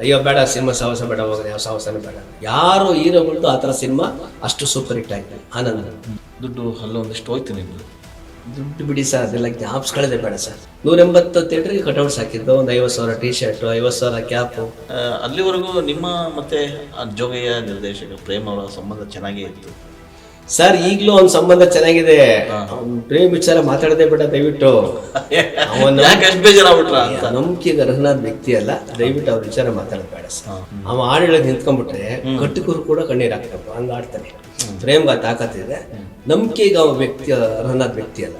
ಅಯ್ಯೋ ಬೇಡ ಸಿನಿಮಾ ಸಾಹಸ ಬೇಡ ಹೋಗೋದು ಯಾವ ಸಾಹಸನೇ ಬೇಡ. ಯಾರು ಹೀರೋಗಳ್ದು ಆ ಥರ ಸಿನಿಮಾ ಅಷ್ಟು ಸೂಪರ್ ಹಿಟ್ ಆಗಿದೆ ಆನಂದ. ದುಡ್ಡು ಅಲ್ಲೊಂದಿಷ್ಟು ಹೋಯ್ತು ನಿಮ್ದು ದುಡ್ಡು ಬಿಡಿ ಸರ್ ಅದೆಲ್ಲ ಜ್ಞಾಪಿಸ್ಕೊಳ್ಳೋದೇ ಬೇಡ ಸರ್. ನೂರ ಎಂಬತ್ತು ಥಿಯೇಟ್ರಿಗೆ ಕಟೌಟ್ಸ್ ಹಾಕಿದ್ದು ಒಂದು ಐವತ್ತು ಸಾವಿರ ಟಿ ಶರ್ಟು ಐವತ್ತು ಸಾವಿರ ಕ್ಯಾಪು ಅಲ್ಲಿವರೆಗೂ ನಿಮ್ಮ ಮತ್ತೆ ಜೋಗಯ್ಯ ನಿರ್ದೇಶಕ ಪ್ರೇಮ್ ಅವರ ಸಂಬಂಧ ಚೆನ್ನಾಗೇ ಇತ್ತು. ಸರ್ ಈಗಲೂ ಅವ್ನ ಸಂಬಂಧ ಚೆನ್ನಾಗಿದೆ. ಪ್ರೇಮ್ ವಿಚಾರ ಮಾತಾಡದೆ ಬೇಡ ದಯವಿಟ್ಟು. ಅವನು ನಂಬಿಕೆ ಅರ್ಹನಾದ ವ್ಯಕ್ತಿ ಅಲ್ಲ. ದಯವಿಟ್ಟು ಅವ್ರ ವಿಚಾರ ಮಾತಾಡೋದು ಬೇಡ ಸರ್ ಅವ ಹಾಡುಗಳಿಗೆ ನಿಂತ್ಕೊಂಡ್ಬಿಟ್ರೆ ಕಟ್ಟಕರು ಕೂಡ ಕಣ್ಣೀರ್ ಹಾಕ್ಬೇಕು ಹಂಗ ಆಡ್ತಾನೆ. ಪ್ರೇಮ್ಗೆ ಆ ತಾಕತ್ತಿದೆ ನಂಬಿಕೆಗೆ ಅವ ವ್ಯಕ್ತಿ ಅರ್ಹನಾದ ವ್ಯಕ್ತಿ ಅಲ್ಲ.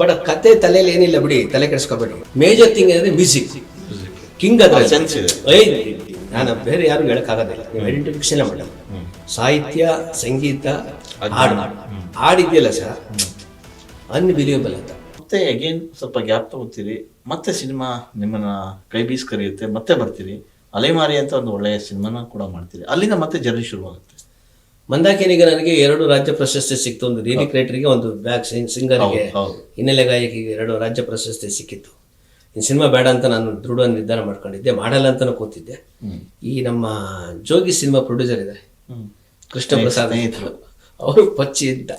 ಬಟ್ ಕತೆ ತಲೆಯಲ್ಲಿ ಏನಿಲ್ಲ ಬಿಡಿ ತಲೆ ಕೆಡಿಸ್ಕೋಬೇಡಿ. ಮೇಜರ್ ಥಿಂಗ್ ಏನಂದ್ರೆ ಮ್ಯೂಸಿಕ್ ಕಿಂಗ್ ಅದ್ರ ಸೆನ್ಸ್ ಇದೆ. ನಾನು ಬೇರೆ ಯಾರು ಹೇಳಕ್ಕಾಗೋದಿಲ್ಲ. ನೀವು ಐಡೆಂಟಿಫಿಕೇಶನ್ ಮಾಡಲ್ಲ. ಸಾಹಿತ್ಯ ಸಂಗೀತ ಹಾಡು. ಹಾಡಿದೆಯಲ್ಲ ಸರ್? ಅನ್ಬಿಲಿಯಬಲ್ ಅಂತ. ಮತ್ತೆ ಅಗೇನ್ ಸ್ವಲ್ಪ ಗ್ಯಾಪ್ ತಗೋತೀರಿ. ಮತ್ತೆ ಸಿನಿಮಾ ನಿಮ್ಮನ್ನ ಕೈ ಬೀಸ್ ಕರೆಯುತ್ತೆ. ಮತ್ತೆ ಬರ್ತೀರಿ. ಅಲೆಮಾರಿ ಅಂತ ಒಂದು ಒಳ್ಳೆಯ ಸಿನಿಮಾನ ಕೂಡ ಮಾಡ್ತೀರಿ. ಅಲ್ಲಿಂದ ಮತ್ತೆ ಜರ್ನಿ ಶುರುವಾಗುತ್ತೆ. ಮಂದಾಕಿನಿಗೆ ನನಗೆ ಎರಡು ರಾಜ್ಯ ಪ್ರಶಸ್ತಿ ಸಿಕ್ತು. ಒಂದು ರೀಲಿ ಕ್ರಿಯೇಟರ್ಗೆ ಒಂದು ಬ್ಯಾಕ್ ಸಿಂಗರ್ಗೆ ಹಿನ್ನೆಲೆ ಗಾಯಕಿಗೆ ಎರಡು ರಾಜ್ಯ ಪ್ರಶಸ್ತಿ ಸಿಕ್ಕಿತ್ತು. ಇನ್ನು ಸಿನಿಮಾ ಬೇಡ ಅಂತ ನಾನು ದೃಢ ನಿರ್ಧಾರ ಮಾಡ್ಕೊಂಡಿದ್ದೆ. ಮಾಡಲ್ಲ ಅಂತಲೂ ಕೂತಿದ್ದೆ. ಈ ನಮ್ಮ ಜೋಗಿ ಸಿನಿಮಾ ಪ್ರೊಡ್ಯೂಸರ್ ಇದ್ದಾರೆ ಕೃಷ್ಣ ಪ್ರಸಾದ್ ಸ್ನೇಹಿತರು. ಅವರು ಪಚ್ಚಿ ಅಂತ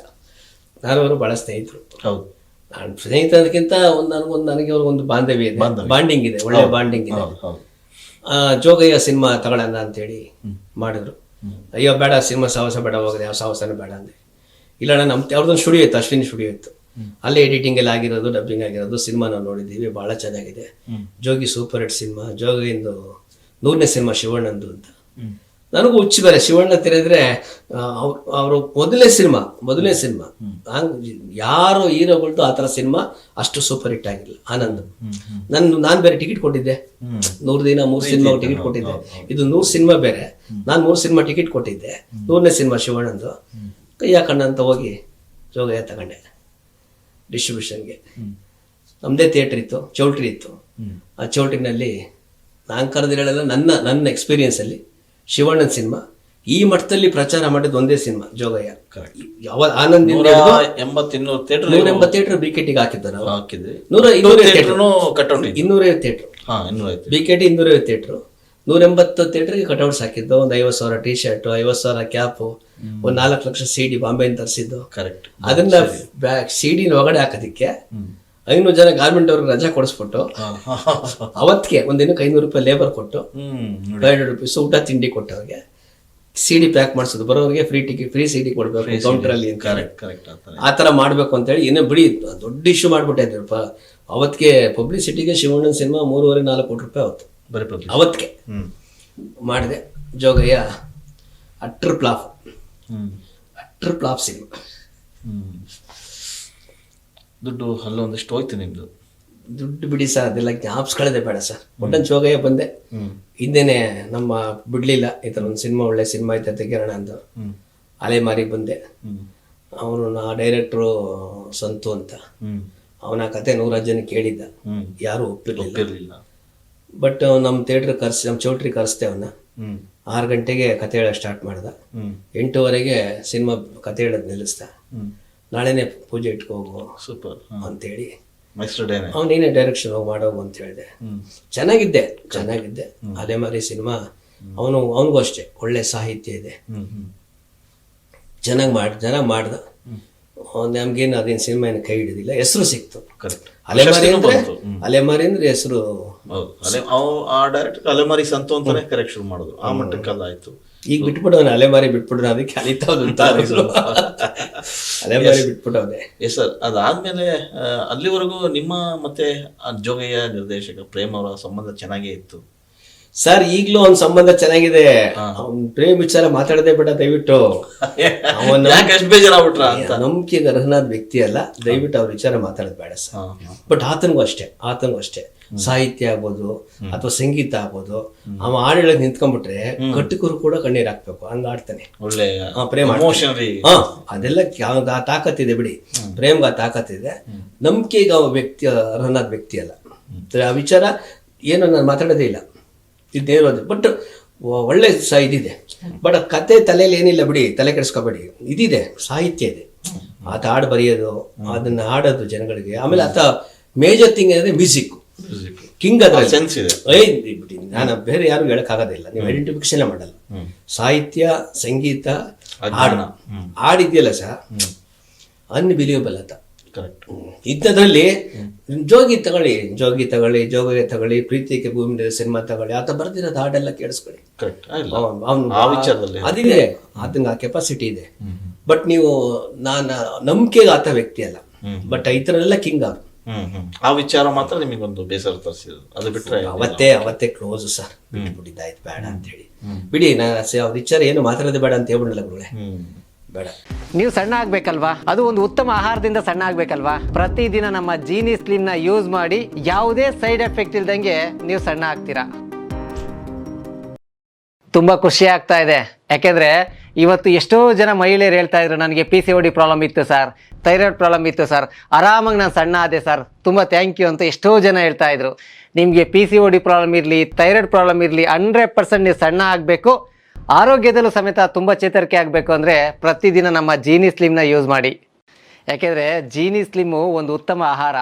ನಾನು ಅವರು ಬಹಳ ಸ್ನೇಹಿತರು. ಹೌದು. ನಾನು ಸ್ನೇಹಿತರಕ್ಕಿಂತ ಒಂದು ನನಗೊಂದು ನನಗೆ ಅವ್ರಿಗೊಂದು ಬಾಂಧವ್ಯ ಇದೆ. ಬಾಂಡಿಂಗ್ ಇದೆ ಒಳ್ಳೆ ಬಾಂಡಿಂಗ್ ಇದೆ. ಜೋಗಯ್ಯ ಸಿನಿಮಾ ತಗೊಳ್ಳೋಣ ಅಂತೇಳಿ ಮಾಡಿದ್ರು. ಅಯ್ಯೋ ಬೇಡ ಸಿನಿಮಾ ಸಾಹಸ ಬೇಡ ಹೋಗಿದೆ ಯಾವ ಸಾಹಸನೂ ಬೇಡ ಅಂದೆ. ಇಲ್ಲ ನಮ್ಮ ಅವ್ರದ್ದೊಂದು ಸ್ಟುಡಿಯೋ ಇತ್ತು ಅಶ್ವಿನಿ ಸ್ಟುಡಿಯೋ ಇತ್ತು. ಅಲ್ಲೇ ಎಡಿಟಿಂಗ್ ಎಲ್ಲ ಆಗಿರೋದು ಡಬ್ಬಿಂಗ್ ಆಗಿರೋದು ಸಿನಿಮಾ ನಾವು ನೋಡಿದ್ದೀವಿ ಭಾಳ ಚೆನ್ನಾಗಿದೆ. ಜೋಗಿ ಸೂಪರ್ ಹಿಟ್ ಸಿನಿಮಾ ಜೋಗಿಂದು ನೂರನೇ ಸಿನಿಮಾ ಶಿವಣ್ಣಂದು ಅಂತ. ನನಗೂ ಹುಚ್ಚು ಬೇರೆ. ಶಿವಣ್ಣ ತೆರೆದ್ರೆ ಅವರು ಮೊದಲನೇ ಸಿನಿಮಾ ಮೊದಲನೇ ಸಿನಿಮಾ. ಯಾರು ಹೀರೋಗಳ್ದು ಆ ಥರ ಸಿನಿಮಾ ಅಷ್ಟು ಸೂಪರ್ ಹಿಟ್ ಆಗಿಲ್ಲ ಆನಂದ್. ನಾನು ನಾನು ಬೇರೆ ಟಿಕೆಟ್ ಕೊಟ್ಟಿದ್ದೆ. ನೂರು ದಿನ ಮೂರು ಸಿನಿಮಾ ಟಿಕೆಟ್ ಕೊಟ್ಟಿದ್ದೆ. ಇದು ನೂರು ಸಿನಿಮಾ ಬೇರೆ. ನಾನು ಮೂರು ಸಿನಿಮಾ ಟಿಕೆಟ್ ಕೊಟ್ಟಿದ್ದೆ. ನೂರನೇ ಸಿನಿಮಾ ಶಿವಣ್ಣಂದು. ಕೈ ಹಾಕಣ್ಣ ಅಂತ ಹೋಗಿ ಜೋಗಯ್ಯ ತಗೊಂಡೆ ಡಿಸ್ಟ್ರಿಬ್ಯೂಷನ್ಗೆ ನಮ್ಮದೇ ಥಿಯೇಟರ್ ಇತ್ತು ಚೌಲ್ಟ್ರಿ ಇತ್ತು. ಆ ಚೌಲ್ಟ್ರಿನಲ್ಲಿ ನಾನು ಕರೆದಿರಲ್ಲ ನನ್ನ ನನ್ನ ಎಕ್ಸ್ಪೀರಿಯನ್ಸಲ್ಲಿ ಶಿವಣ್ಣನ ಸಿನಿಮಾ ಈ ಮಟ್ಟದಲ್ಲಿ ಪ್ರಚಾರ ಮಾಡಿದ ಒಂದೇ ಸಿನಿಮಾ ಜೋಗಯ್ಯ. ಯಾವ ಆನಂದ್ ನೂರ ಎಂಬತ್ತು ಇನ್ನೂರು ಥಿಯೇಟರ್ ನೂರ ಎಂಬತ್ತು ಥಿಯೇಟರ್ ಬಿ ಕೆ ಟಿಗೆ ಹಾಕಿದ್ದ ನಾವು ಹಾಕಿದ್ರಿ ನೂರ ಇನ್ನೂರೈವತ್ತು ಥಿಯೇಟ್ರ್ ಥಿಯೇಟರ್ನು ಕಟ್ಔಟ್ ಇದೆ ಇನ್ನೂರೈವತ್ತು ಥಿಯೇಟ್ರ್ ಹಾ ಇನ್ನೂರ ಐತೆ ಬಿ ಕೆ ಟಿ ಥಿಯೇಟ್ರು ನೂರ ಎಂಬತ್ತು ಥಿಯೇಟ್ರಿಗೆ ಕಟೌಟ್ಸ್ ಹಾಕಿದ್ದು. ಒಂದು ಐವತ್ ಸಾವಿರ ಟಿ ಶರ್ಟ್ ಐವತ್ ಸಾವಿರ ಕ್ಯಾಪು ಒಂದ್ ನಾಲ್ಕು ಲಕ್ಷ ಸಿಡಿ ಬಾಂಬೆಯಿಂದ ತರಿಸಿದ್ದು. ಕರೆಕ್ಟ್ ಅದನ್ನ ಬ್ಯಾಕ್ ಸಿ ಡಿನ ಒಳಗಡೆ ಹಾಕೋದಕ್ಕೆ ಐನೂರು ಜನ ಗಾರ್ಮೆಂಟ್ ಅವ್ರಿಗೆ ರಜಾ ಕೊಡಿಸ್ಬಿಟ್ಟು ಅವತ್ತಿಗೆ ಒಂದಿನಕ್ಕೆ ದಿನಕ್ಕೆ ಐನೂರು ರೂಪಾಯಿ ಲೇಬರ್ ಕೊಟ್ಟು ಫೈವ್ ಹಂಡ್ರೆಡ್ ರುಪೀಸ್ ಊಟ ತಿಂಡಿ ಕೊಟ್ಟವ್ರಿಗೆ. ಸಿ ಡಿ ಪ್ಯಾಕ್ ಮಾಡಿಸೋದು ಬರೋರಿಗೆ free ticket free C D ಕೊಡಬೇಕು ಅಂತ ಕರೆಕ್ಟ್ ಆತಾರೆ ಆ ಥರ. ಮಾಡಬೇಕು ಅಂತೇಳಿ ಇನ್ನೂ ಬಿಡಿ ದೊಡ್ಡ ಇಶ್ಯೂ ಮಾಡಿಬಿಟ್ಟಿದ್ರು ಪ ಅವತ್ತಿಗೆ ಪಬ್ಲಿಸಿಟಿಗೆ ಶಿವಣ್ಣನ ಸಿನಿಮಾ ಮೂರುವರೆ ನಾಲ್ಕು ಕೋಟಿ ರೂಪಾಯಿ ಅವತ್ತು ಬರೀ ಅವತ್ತಿಗೆ. ಮಾಡಿದೆ. Jogayya utter flop. Utter flop cinema ದುಡ್ಡು ಅಲ್ಲೊಂದಿಷ್ಟು ಹೋಯ್ತು ನಿಮ್ದು. ದುಡ್ಡು ಬಿಡಿ ಸರ್ ಅದೆಲ್ಲ ಜ್ಞಾಪಿಸ್ಕೊಳ್ಳೋದೇ ಬೇಡ ಸರ್. ಒಟ್ಟನ್ ಜೋಗಯ್ಯ ಬಂದೆ. ಹಿಂದೆನೆ ನಮ್ಮ ಬಿಡ್ಲಿಲ್ಲ ಈ ಥರ ಒಂದು ಸಿನಿಮಾ ಒಳ್ಳೆ ಸಿನಿಮಾ ಐತೆ ತೆಗಿರೋಣ ಅಂತ. ಅಲೆ ಅಲೆಮಾರಿಗೆ ಬಂದೆ. ಅವನು ಆ ಡೈರೆಕ್ಟ್ರು ಸಂತು ಅಂತ. ಅವನ ಕತೆ ನೂರ ಜನ ಕೇಳಿದ್ದ. ಯಾರು ಒಪ್ಪಿರ್ಲಿಲ್ಲ. ಬಟ್ ನಮ್ಮ ಥಿಯೇಟ್ರ್ ಕರ್ಸಿ ನಮ್ಮ ಚೌಟ್ರಿ ಕರೆಸ್ತೆ ಅವನ್ನ ಆರು ಗಂಟೆಗೆ ಕತೆ ಹೇಳೋಕೆ ಸ್ಟಾರ್ಟ್ ಮಾಡ್ದ. ಎಂಟೂವರೆಗೆ ಸಿನಿಮಾ ಕತೆ ಹೇಳೋದು ನಿಲ್ಲಿಸ್ದ. ನಾಳೆನೇ ಪೂಜೆ ಇಟ್ಕೋಗು ಸೂಪರ್ ಅಂತೇಳಿ. ಮೈಸೂರು ಡೇನೆ ಅವ್ನು ನೀನೇ ಡೈರೆಕ್ಷನ್ ಹೋಗಿ ಮಾಡೋಗು ಅಂತ ಹೇಳಿದೆ ಚೆನ್ನಾಗಿದ್ದೆ ಚೆನ್ನಾಗಿದ್ದೆ. ಅದೇ ಮಾರಿ ಸಿನಿಮಾ ಅವನು ಅವನಿಗೂ ಅಷ್ಟೇ ಒಳ್ಳೆ ಸಾಹಿತ್ಯ ಇದೆ. ಚೆನ್ನಾಗ್ ಮಾಡಿ ಚೆನ್ನಾಗಿ ಮಾಡ್ದ. ನಮ್ಗೇನು ಅದೇನು ಸಿನಿಮಾ ಏನು ಕೈ ಹಿಡಿದಿಲ್ಲ ಹೆಸರು ಸಿಕ್ತು. ಅಲೆಮಾರಿ ಅಂದ್ರೆ ಅಲೆಮಾರಿ ಅಂದ್ರೆ ಹೆಸರು ಡೈರೆಕ್ಟ್ ಅಲೆಮಾರಿ ಸಂತು ಅಂತಾನೆ ಕರೆಕ್ಟ್ ಶುರು ಮಾಡೋದು ಆ ಮಟ್ಟಕ್ಕೆ ಅದಾಯ್ತು ಈಗ ಬಿಟ್ಬಿಡವನ ಅಲೆಮಾರಿ ಬಿಟ್ಬಿಡ್ರ ಅದಕ್ಕೆ ಹೆಸ್ರು. ಅಲೆಮಾರಿ ಬಿಟ್ಬಿಟ್ಟವ್ನೆ ಎಸ್ ಸರ್ ಅದಾದ್ಮೇಲೆ ಅಲ್ಲಿವರೆಗೂ ನಿಮ್ಮ ಮತ್ತೆ ಜೋಗಯ್ಯ ನಿರ್ದೇಶಕ ಪ್ರೇಮ್ ಅವರ ಸಂಬಂಧ ಚೆನ್ನಾಗೇ ಇತ್ತು. ಸರ್ ಈಗಲೂ ಅವ್ನ ಸಂಬಂಧ ಚೆನ್ನಾಗಿದೆ. ಅವ್ನ್ ಪ್ರೇಮ್ ವಿಚಾರ ಮಾತಾಡದೆ ಬೇಡ ದಯವಿಟ್ಟು. ಅವನು ಯಾಕೆ ಬೇಜಾರಾಗ್ಬಿಟ್ರ ನಂಬಿಕೆಗೆ ಅರ್ಹನಾದ ವ್ಯಕ್ತಿ ಅಲ್ಲ. ದಯವಿಟ್ಟು ಅವ್ರ ವಿಚಾರ ಮಾತಾಡೋದು ಬೇಡ ಸರ್. ಬಟ್ ಆತನಿಗೂ ಅಷ್ಟೇ ಆತನಿಗೂ ಅಷ್ಟೇ. ಸಾಹಿತ್ಯ ಆಗ್ಬೋದು ಅಥವಾ ಸಂಗೀತ ಆಗ್ಬೋದು. ಅವ ಹಾಡುಗಳಿಗೆ ನಿಂತ್ಕೊಂಡ್ಬಿಟ್ರೆ ಕಟ್ಟಕರು ಕೂಡ ಕಣ್ಣೀರ್ ಹಾಕ್ಬೇಕು. ಹಂಗ ಆಡ್ತಾನೆ. ಒಳ್ಳೆ ಪ್ರೇಮ್ ಅದೆಲ್ಲ ತಾಕತ್ತಿದೆ ಬಿಡಿ. ಪ್ರೇಮ್ಗೆ ಆ ತಾಕತ್ತಿದೆ. ನಂಬಿಕೆಗೆ ಅವ ವ್ಯಕ್ತಿ ಅರ್ಹನಾದ ವ್ಯಕ್ತಿ ಅಲ್ಲ. ಆ ವಿಚಾರ ಏನೋ ನಾನು ಮಾತಾಡೋದೇ ಇಲ್ಲ. ಇದೇನೋದು ಬಟ್ ಒಳ್ಳೆ ಸಹ ಇದಿದೆ. ಬಟ್ ಕತೆ ತಲೆಯಲ್ಲಿ ಏನಿಲ್ಲ ಬಿಡಿ ತಲೆ ಕೆಡಿಸ್ಕೋಬೇಡಿ. ಇದಿದೆ ಸಾಹಿತ್ಯ ಇದೆ. ಆತ ಹಾಡು ಬರೆಯೋದು ಅದನ್ನ ಹಾಡೋದು ಜನಗಳಿಗೆ. ಆಮೇಲೆ ಆತ ಮೇಜರ್ ಥಿಂಗ್ ಏನಂದ್ರೆ ಮ್ಯೂಸಿಕ್ ಕಿಂಗ್ ಅದ್ರ ಸೆನ್ಸ್ ಇದೆ. ಬಿಡಿ ನಾನು ಬೇರೆ ಯಾರು ಹೇಳಕ್ಕಾಗೋದಿಲ್ಲ. ನೀವು ಐಡೆಂಟಿಫಿಕೇಶನ್ ಮಾಡಲ್ಲ. ಸಾಹಿತ್ಯ ಸಂಗೀತ ಹಾಡು. ಹಾಡಿದ್ಯಲ್ಲ ಸರ್ ಅನ್ಬಿಲಿಯಬಲ್ ಅಂತ ಕರೆಕ್ಟ್ ಇದ್ದದ್ರಲ್ಲಿ ಜೋಗಿ ತಗೊಳ್ಳಿ ಜೋಗಿ ತಗೊಳ್ಳಿ ಜೋಗಿಗೆ ತಗೊಳ್ಳಿ ಪ್ರೀತಿಗೆ ಭೂಮಿ ಸಿನಿಮಾ ತಗೊಳ್ಳಿ ಆತ ಬರ್ದಿರೋದು ಹಾಡೆಲ್ಲ ಕೇಳಿಸ್ಕೊಳ್ಳಿ. ಅದಿದೆ. ಆತಂಗ ಆ ಕೆಪಾಸಿಟಿ ಇದೆ. ಬಟ್ ನೀವು ನಾನು ನಂಬಿಕೆಗೆ ಆತ ವ್ಯಕ್ತಿ ಅಲ್ಲ. ಬಟ್ ಐತರೆಲ್ಲ ಕಿಂಗ್ ಅವ್ರು ಆ ವಿಚಾರ ಮಾತ್ರ ನಿಮಗೊಂದು ಬೇಸರ ತರಿಸಿದ್ರು ಅದು ಬಿಟ್ರೆ ಅವತ್ತೇ ಅವತ್ತೇ ಕ್ಲೋಸ್ ಸರ್. ಬಿಟ್ಬಿಟ್ಟಿದ್ದಾಯ್ತು ಬೇಡ ಅಂತ ಹೇಳಿ. ಬಿಡಿ ನಾನು ಆ ಅವ್ರ ವಿಚಾರ ಏನು ಮಾತಾಡೋದೇ ಬೇಡ ಅಂತ ಹೇಳ್ಬಿಡಲ್ಲ ಬೇಡ ನೀವು ಸಣ್ಣ ಆಗ್ಬೇಕಲ್ವಾ? ಅದು ಒಂದು ಉತ್ತಮ ಆಹಾರದಿಂದ ಸಣ್ಣ ಆಗ್ಬೇಕಲ್ವಾ? ಪ್ರತಿದಿನ ನಮ್ಮ ಜೀನಿ ಸ್ಲಿಮ್ನ ಯೂಸ್ ಮಾಡಿ ಯಾವುದೇ ಸೈಡ್ ಎಫೆಕ್ಟ್ ಇಲ್ದಂಗೆ ನೀವು ಸಣ್ಣ ಆಗ್ತೀರಾ? ತುಂಬಾ ಖುಷಿ ಆಗ್ತಾ ಇದೆ. ಯಾಕೆಂದ್ರೆ ಇವತ್ತು ಎಷ್ಟೋ ಜನ ಮಹಿಳೆಯರು ಹೇಳ್ತಾ ಇದ್ರು, ನನಗೆ P C O D problem ಇತ್ತು ಸರ್ ಥೈರಾಯ್ಡ್ ಪ್ರಾಬ್ಲಮ್ ಇತ್ತು ಸರ್ ಆರಾಮಾಗಿ ನಾನು ಸಣ್ಣ ಆದೆ ಸರ್ ತುಂಬ ಥ್ಯಾಂಕ್ ಯು ಅಂತ ಎಷ್ಟೋ ಜನ ಹೇಳ್ತಾ ಇದ್ರು. ನಿಮಗೆ P C O D problem ಇರಲಿ ಥೈರಾಯ್ಡ್ ಪ್ರಾಬ್ಲಮ್ ಇರಲಿ ಹಂಡ್ರೆಡ್ ಪರ್ಸೆಂಟ್ ನೀವು ಸಣ್ಣ ಆಗಬೇಕು. ಆರೋಗ್ಯದಲ್ಲೂ ಸಮೇತ ತುಂಬ ಚೇತರಿಕೆ ಆಗಬೇಕು ಅಂದರೆ ಪ್ರತಿದಿನ ನಮ್ಮ ಜೀನಿ ಸ್ಲಿಮ್ನ ಯೂಸ್ ಮಾಡಿ. ಯಾಕೆಂದರೆ ಜೀನಿ ಸ್ಲಿಮ್ಮು ಒಂದು ಉತ್ತಮ ಆಹಾರ.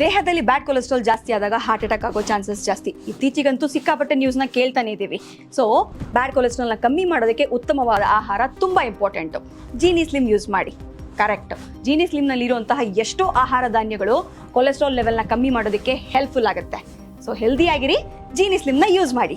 ದೇಹದಲ್ಲಿ ಬ್ಯಾಡ್ ಕೊಲೆಸ್ಟ್ರಾಲ್ ಜಾಸ್ತಿ ಆದಾಗ ಹಾರ್ಟ್ ಅಟ್ಯಾಕ್ ಆಗೋ ಚಾನ್ಸಸ್ ಜಾಸ್ತಿ. ಇತ್ತೀಚೆಗಂತೂ ಸಿಕ್ಕಾಪಟ್ಟೆ ನ್ಯೂಸ್ನ ಕೇಳ್ತಾನೆ ಇದ್ದೀವಿ. ಸೊ ಬ್ಯಾಡ್ ಕೊಲೆಸ್ಟ್ರಾಲ್ನ ಕಮ್ಮಿ ಮಾಡೋದಕ್ಕೆ ಉತ್ತಮವಾದ ಆಹಾರ ತುಂಬ ಇಂಪಾರ್ಟೆಂಟು ಜೀನಿ ಸ್ಲಿಮ್ ಯೂಸ್ ಮಾಡಿ. ಕರೆಕ್ಟ್ ಜೀನಿ ಸ್ಲಿಮ್ನಲ್ಲಿರುವಂತಹ ಎಷ್ಟೋ ಆಹಾರ ಧಾನ್ಯಗಳು ಕೊಲೆಸ್ಟ್ರಾಲ್ ಲೆವೆಲ್ನ ಕಮ್ಮಿ ಮಾಡೋದಕ್ಕೆ ಹೆಲ್ಪ್ಫುಲ್ ಆಗುತ್ತೆ. ಸೊ ಹೆಲ್ದಿಯಾಗಿರಿ ಜೀನಿ ಸ್ಲಿಮ್ನ ಯೂಸ್ ಮಾಡಿ.